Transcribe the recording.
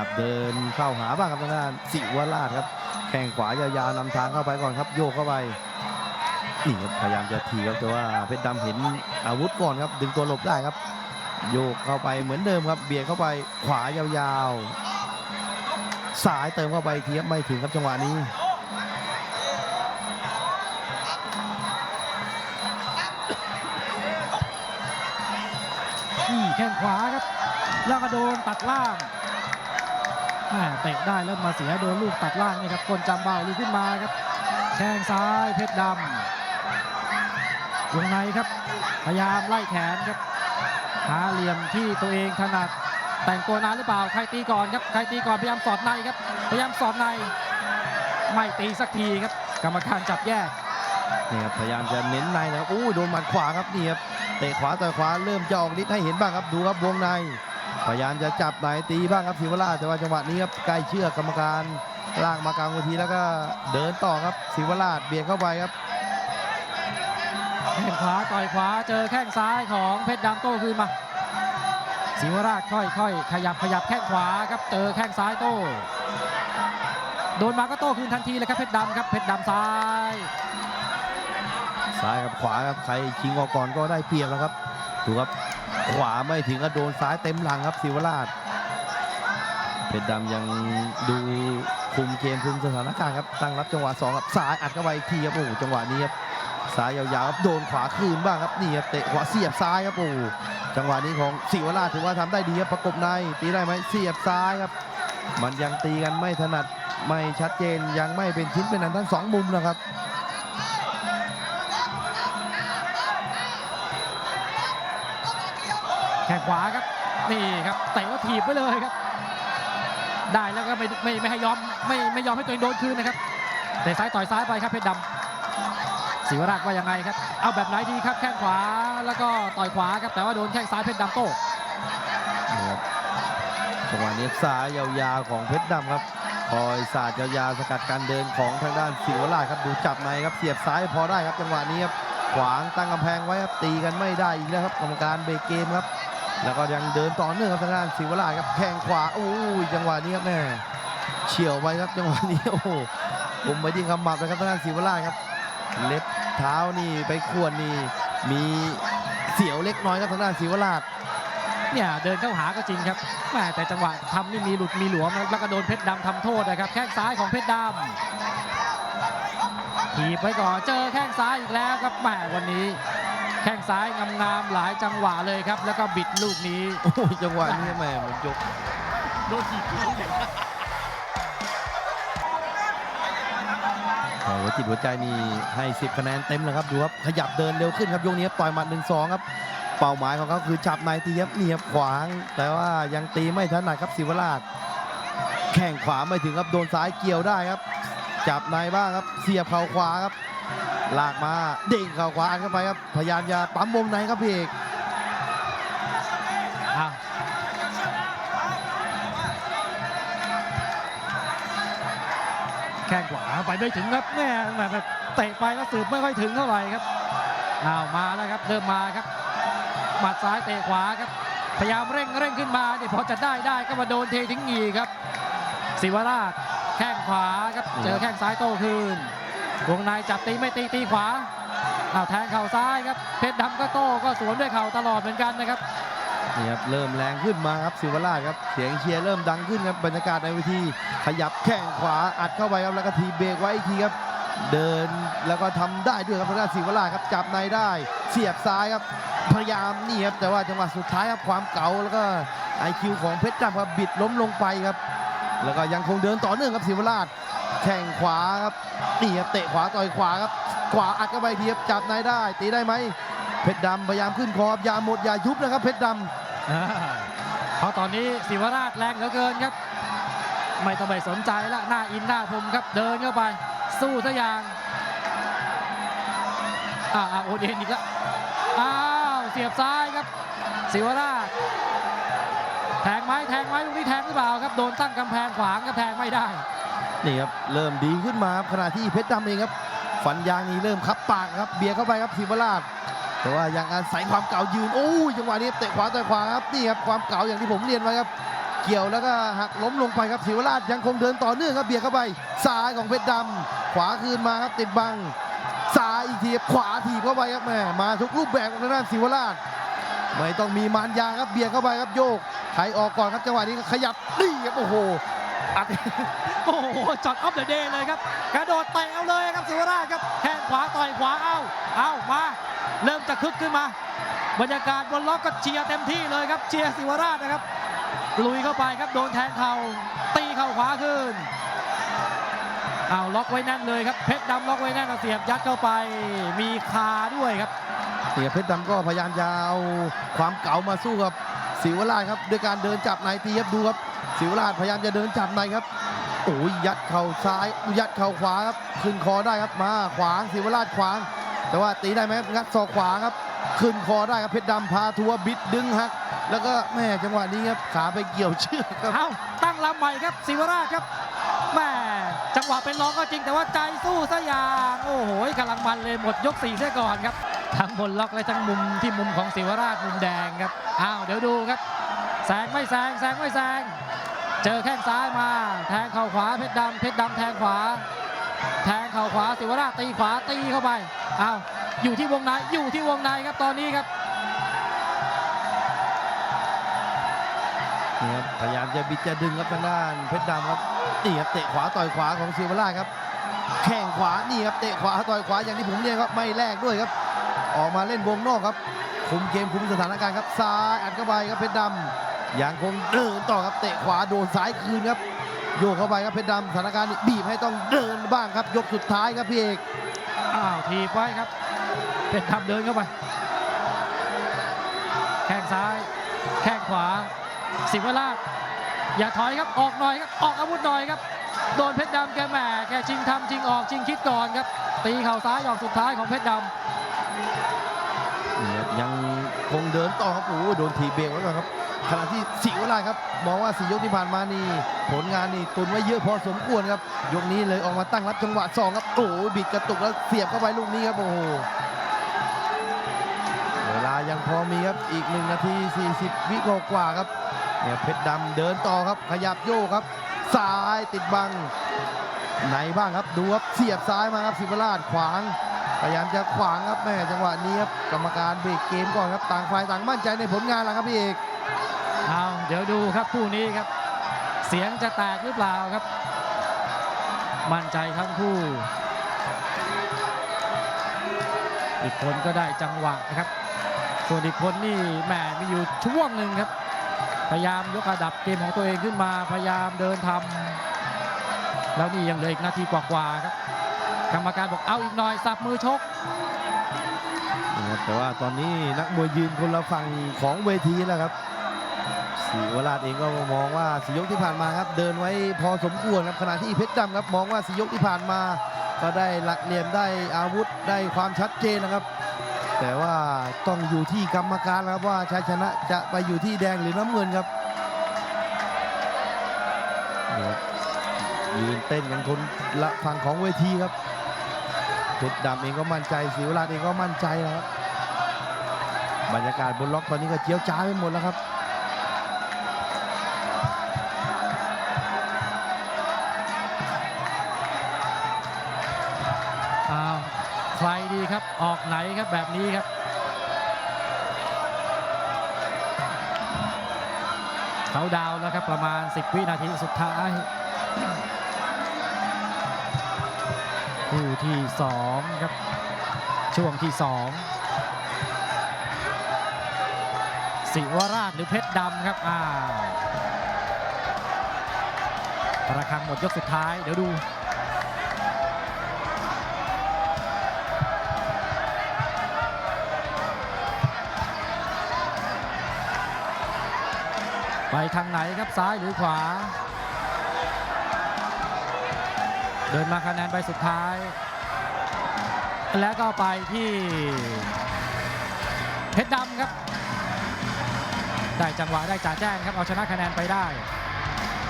ครับเดินเข้าหาบ้างครับทางด้านสิวราชครับแข้งขวายาวๆนำทางเข้าไปก่อนครับโยกเข้าไปนี่ครับพยายามจะทีครับแต่ว่าเพชรดำเห็นอาวุธก่อนครับ ดึงตัวหลบได้ครับ โยกเข้าไปเหมือนเดิมครับ เบียดเข้าไปขวายาวๆสายเติมเข้าไปเทียบไม่ถึงครับจังหวะนี้นี่แข้งขวาครับแล้วก็โดนตัดล่าง เตะได้แล้วมาเสียโดนลูกตัดล่างนี่ครับคนจำเบาลุกขึ้นมาครับแข้งซ้ายเพชรดำวงในครับ พยายามไล่แขนครับ หาเหลี่ยมที่ตัวเองถนัดแต่งตัวนานหรือเปล่า ใครตีก่อนครับ ใครตีก่อนพยายามสอดในครับ พยายามสอดใน ไม่ตีสักทีครับ กรรมการจับแยก นี่ครับพยายามจะเน้นในนะครับอู้ยโดนหมัดขวาครับนี่ครับ เตะขวาต่อยขวาเริ่มจะออกฤทธิ์ให้เห็นบ้างครับ ดูครับวงใน พยายามจะจับไหนตีบ้างครับศิวราชแต่ว่าจังหวะนี้ครับใกล้เชือกกรรมการลากมากลางเวทีแล้วก็เดินต่อครับศิวราชเบียดเข้าไปครับแข้งขวาต่อยขวาเจอแข้งซ้ายของเพชรดำโต้คืนมาศิวราชค่อยๆ ขยับขยับแข้งขวาครับเจอแข้งซ้ายโต้โดนมาก็โต้คืนทันทีเลยครับเพชรดำครับเพชรดำซ้ายซ้ายกับขวาครับใครชิงออกก่อนก็ได้เปรียบแล้วครับดูครับ ขวาไม่ถึงก็โดนซ้ายเต็มหลังครับศิวราชเพชรดำยังดูคุมเกมคุมสถานการณ์ครับตั้งรับจังหวะสองครับซ้ายอัดเข้าไปอีกทีครับโอ้โหจังหวะนี้ครับซ้ายยาวๆครับโดนขวาคืนบ้างครับนี่ครับเตะขวาเสียบซ้ายครับโอ้จังหวะนี้ของศิวราชถือว่าทำได้ดีครับประกบในตีได้ไหมเสียบซ้ายครับ มันยังตีกันไม่ถนัดไม่ชัดเจนยังไม่เป็นชิ้นเป็นอันทั้งสองมุมนะครับ ขวาครับ นี่ครับเตะแล้วถีบไปเลยครับ ได้แล้วก็ไม่ไม่ไม่ให้ยอมไม่ไม่ยอมให้ตัวเองโดนคืนนะครับเตะซ้ายต่อยซ้ายไปครับเพชรดำศิวราชว่ายังไงครับ เอาแบบไหนดีครับแข้งขวาแล้วก็ต่อยขวาครับแต่ว่าโดนแข้งซ้ายเพชรดำโต้นะครับจังหวะนี้ซ้ายยาวๆของเพชรดำครับคอยสาดยาวๆสกัดการเดินของทางด้านศิวราชครับดูจับในครับเสียบซ้ายพอได้ครับจังหวะนี้ครับขวางตั้งกำแพงไว้ครับตีกันไม่ได้อีกแล้วครับกรรมการเบรกเกมครับ แล้วก็ยังเดินต่อเนื่องครับทางด้านศิวราชครับแข้งขวาโอ้ยจังหวะนี้ครับแม่เฉียวไปครับจังหวะนี้โอ้ผมไปที่ขมับเลยครับทางด้านศิวราชครับ เล็บเท้านี่ไปขวนนี่มีเสียวเล็กน้อยครับทางด้านศิวราชเนี่ยเดินเข้าหาก็จริงครับแม่แต่จังหวะทำนี่มีหลุดมีหลวมแล้วก็โดนเพชรดำทำโทษนะครับ แข้งซ้ายของเพชรดำถีบไปก่อนเจอแข้งซ้ายอีกแล้วครับแม่วันนี้ แข้งซ้ายงามๆหลายจังหวะเลยครับ แล้วก็บิดลูกนี้โอ้ยจังหวะนี้แม่มันยกโดนถีบลูกนี้แต่หัวจิตหัวใจนี่ให้ 10 คะแนนเต็มเลยครับดูครับขยับเดินเร็วขึ้นครับยกนี้ครับต่อยหมัดหนึ่งสองครับ เป้าหมายของเขาคือจับในตีครับเนี่ครับขวาง แต่ว่ายังตีไม่ถนัดครับศิวราช แข่งขวาไม่ถึงครับโดนซ้ายเกี่ยวได้ครับ จับในบ้างครับเสียบเข่าขวาครับ ลากมาเด้งเข่าขวาอัดเข้าไปครับ พยายามจะปั๊มวงในครับพี่เอกแข้งขวาไปไม่ถึงครับแม่แบบเตะไปแล้วสืบไม่ค่อยถึงเท่าไหร่ครับอ้าวมาแล้วครับ เริ่มมาครับหมัดซ้ายเตะขวาครับ พยายามเร่งเร่งขึ้นมาเนี่ยพอจะได้ได้ก็มาโดนเททิ้งอีกครับศิวราชแข้งขวาครับเจอแข้งซ้ายโต้คืน วงในจับตีไม่ตีตีขวาอ้าวแทงเข่าซ้ายครับเพชรดำก็โต้ก็สวนด้วยเข่าตลอดเหมือนกันนะครับนี่ครับเริ่มแรงขึ้นมาครับศิวราชครับเสียงเชียร์เริ่มดังขึ้นครับบรรยากาศในเวทีขยับแข้งขวาอัดเข้าไปครับแล้วก็ทีเบรกไว้อีกทีครับ เดินแล้วก็ทำได้ด้วยครับทางด้าศิวราชครับจับในได้ เสียบซ้ายครับพยายามนี่ครับแต่ว่าจังหวะสุดท้ายครับความเก๋าแล้วก็ไอคิวของเพชรดำครับบิดล้มลงไปครับ แล้วก็ยังคงเดินต่อเนื่องครับศิวราชแข่งขวาครับนี่ครับเตะขวาต่อยขวาครับ ขวาอัดเข้าไปเทีครับจับในได้ ตีได้ไหมเพชรดำพยายามขึ้นคอบอย่าหมดอย่ายุบนะครับเพชรดำเพราะตอนนี้ศิวราชแรงเหลือเกินครับ ไม่ต้องไปสนใจละหน้าอินหน้าพรมครับเดินเข้าไป สู้ซะอย่างอ่าอ่าโอเดนอีกแล้วอ้าวเสียบซ้ายครับศิวราช แทงไหมแทงไหมลูกนี้แทงหรือเปล่าครับโดนตั้งกำแพงขวางกำแพงไม่ได้ นี่ครับเริ่มดีขึ้นมาครับขณะที่เพชรดำเองครับฟันยางนี่เริ่มคับปากครับเบียเข้าไปครับศิวราชแต่ว่ายังอาศัยความเก่ายืนโอ้ยจังหวะนี้เตะขวาต่อยขวาครับนี่ครับความเก่าอย่างที่ผมเรียนไว้ครับ เกี่ยวแล้วก็หักล้มลงไปครับศิวราชยังคงเดินต่อเนื่องครับเบียเข้าไปซ้ายของเพชรดำขวาคืนมาครับติดบังซ้ายอีกทีขวาถีบเข้าไปครับแม่มาทุกรูปแบบของทางด้านศิวราชไม่ต้องมีมารยาครับเบียเข้าไปครับโยก ใครออกก่อนครับจังหวะนี้ก็ขยับนี่ครับโอ้โหอัดโอ้โหจอดออฟเดอะเดย์เลยครับ กระโดดเตะเอาเลยครับศิวราชครับแข้งขวาต่อยขวาเอาเอามา เริ่มจะคึกขึ้นมา บรรยากาศบนล็อกก็เชียร์เต็มที่เลยครับเชียร์ศิวราชนะครับลุยเข้าไปครับโดนแทงเข่าตีเข่าขวาขึ้นเอาล็อกไว้แน่นเลยครับเพชรดำล็อกไว้แน่นเอาเสียบยัดเข้าไป มีคาด้วยครับเนี่ยเพชรดำก็พยายามจะเอาความเก๋ามาสู้กับ ศิวราชครับด้วยการเดินจับในตีครับดูครับศิวราชพยายามจะเดินจับในครับโอ้ยยัดเข่าซ้ายยัดเข่าขวาครับขึ้นคอได้ครับมาขวางศิวราชขวาง แต่ว่าตีได้ไหมงัดศอกขวาครับขึ้นคอได้ครับเพชรดำพาทัวบิดดึงหักแล้วก็แม่จังหวะนี้ครับขาไปเกี่ยวเชือกครับเอาตั้งลำใหม่ครับศิวราชครับแม่จังหวะเป็นรองก็จริงแต่ว่าใจสู้ซะอย่างโอ้โหกำลังมันเลยหมดยกสี่เสียก่อนครับ ทั้งบนล็อกและทั้งมุมที่มุมของศิวราชมุมแดงครับอ้าวเดี๋ยวดูครับแซงไม่แซงแซงไม่แซงเจอแข้งซ้ายมา แทงเข่าขวาเพชรดำเพชรดำแทงขวา แทงเข่าขวาศิวราชตีขวาตีเข้าไปอ้าวอยู่ที่วงในอยู่ที่วงในครับตอนนี้ครับนี่ครับพยายามจะบิดจะดึงครับทางด้านเพชรดำครับนี่ครับเตะขวาต่อยขวาของศิวราชครับแข้งขวานี่ครับเตะขวาต่อยขวาอย่างที่ผมเรียกครับไม่แลกด้วยครับ ออกมาเล่นวงนอกครับ คุมเกมคุมสถานการณ์ครับซ้ายอัดเข้าไปครับเพชรดำยังคงเดินต่อครับเตะขวาโดนซ้ายคืนครับโยกเข้าไปครับเพชรดำสถานการณ์บีบให้ต้องเดินบ้างครับ ยกสุดท้ายครับพี่เอกอ้าวทีไว้ครับเพชรดำเดินเข้าไป แข้งซ้าย แข้งขวา สิวราชอย่าถอยครับออกหน่อยครับออกอาวุธหน่อยครับโดนเพชรดำแกแหมแกชิงทำชิงออกชิงคิดก่อนครับ ตีเข่าซ้ายออกสุดท้ายของเพชรดนี่ครับ ยังคงเดินต่อครับโอ้โหโดนทีเบรกไว้ก่อนครับขณะที่ศิวราครับมองว่าสี่ยกที่ผ่านมานี่ผลงานนี่ตุนไว้เยอะพอสมควรครับ ยกนี้เลยออกมาตั้งรับจังหวะสองครับโอ้บิดกระตุกแล้วเสียบเข้าไปลูกนี้ครับโอ้โหเวลายังพอมีครับอีก1นาที 40 วิกว่าครับเนี่ยเพชรดำเดินต่อครับ ขยับโยกครับซ้ายติดบังไหนบ้างครับดูครับเสียบซ้ายมาครับศิวราชขวาง พยายามจะขวางครับแม่จังหวะนี้ครับกรรมการเบรกเกมก่อนครับต่างฝ่ายต่างมั่นใจในผลงานแล้วครับพี่เอกเอาเดี๋ยวดูครับคู่นี้ครับ เสียงจะแตกหรือเปล่าครับ มั่นใจทั้งคู่ อีกคนก็ได้จังหวะนะครับ ส่วนอีกคนนี่แหมมีอยู่ช่วงหนึ่งครับ พยายามยกระดับเกมของตัวเองขึ้นมาพยายามเดินทำแล้วนี่ยังเหลืออีกนาทีกว่าๆครับ กรรมการบอกเอาอีกหน่อยสับมือชกนะครับแต่ว่าตอนนี้นักมวยยืนคนละฝั่งของเวทีแล้วครับสีวราชเองก็มองว่าสียกที่ผ่านมาครับ เดินไว้พอสมควรครับขณะที่เพชรดำครับมองว่าสียกที่ผ่านมา ก็ได้หลักเหลี่ยมได้อาวุธได้ความชัดเจนนะครับ แต่ว่าต้องอยู่ที่กรรมการนะครับว่าชัยชนะจะไปอยู่ที่แดงหรือน้ำเงินครับนี่ครับยืนเต้นกันคนละฝั่งของเวทีครับเพ ชรดำเองก็มั่นใจศิวราชเองก็มั่นใจแล้วบรรยากาศบนล็อกตอนนี้ก็เจียวจ้าไปหมดแล้วครับอ้าวใครดีครับออกไหนครับแบบนี้ครับ เขาดาวแล้วครับประมาณ 10 วินาทีสุดท้าย คู่ที่2ครับ ช่วงที่2สิวราชหรือเพชรดำครับอ้าระฆังหมดยกสุดท้ายเดี๋ยวดูไปทางไหนครับซ้ายหรือขวา เดินมาคะแนนไปสุดท้าย แล้วก็ไปที่เพชรดำครับ ได้จังหวะได้จ่าแจ้งครับ เอาชนะคะแนนไปได้